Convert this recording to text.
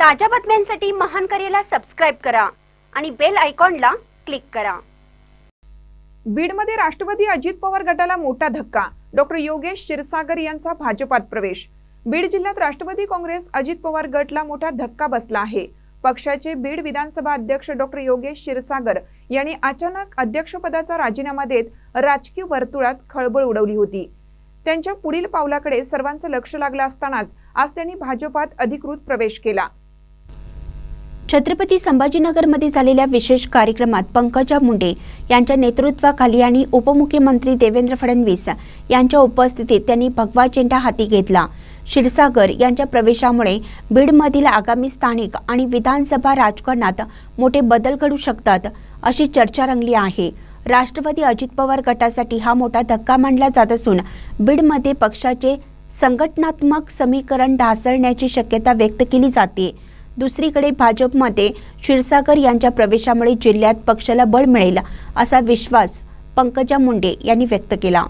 ताज्या बातम्यांसाठी महान करेला सबस्क्राईब करा आणि बेल आयकॉनला क्लिक करा. बीडमध्ये राष्ट्रवादी अजित पवार गटाला मोठा धक्का. डॉक्टर योगेश क्षीरसागर यांचा भाजपात प्रवेश. बीड जिल्ह्यात राष्ट्रवादी काँग्रेस अजित पवार गटला मोठा धक्का बसला आहे. पक्षाचे बीड विधानसभा अध्यक्ष डॉक्टर योगेश क्षीरसागर यांनी अचानक अध्यक्षपदाचा राजीनामा देत राजकीय वर्तुळात खळबळ उडवली होती. त्यांच्या पुढील पावलाकडे सर्वांचं लक्ष लागलं असतानाच आज त्यांनी भाजपात अधिकृत प्रवेश केला. छत्रपती संभाजीनगरमध्ये झालेल्या विशेष कार्यक्रमात पंकजा मुंडे यांच्या नेतृत्वाखाली आणि उपमुख्यमंत्री देवेंद्र फडणवीस यांच्या उपस्थितीत त्यांनी भगवा झेंडा हाती घेतला. क्षीरसागर यांच्या प्रवेशामुळे बीडमधील आगामी स्थानिक आणि विधानसभा राजकारणात मोठे बदल घडू शकतात अशी चर्चा रंगली आहे. राष्ट्रवादी अजित पवार गटासाठी हा मोठा धक्का मानला जात असून बीडमध्ये पक्षाचे संघटनात्मक समीकरण ढासळण्याची शक्यता व्यक्त केली जाते. दुसरीकडे भाजपमध्ये क्षीरसागर यांच्या प्रवेशामुळे जिल्ह्यात पक्षाला बळ मिळेल असा विश्वास पंकजा मुंडे यांनी व्यक्त केला.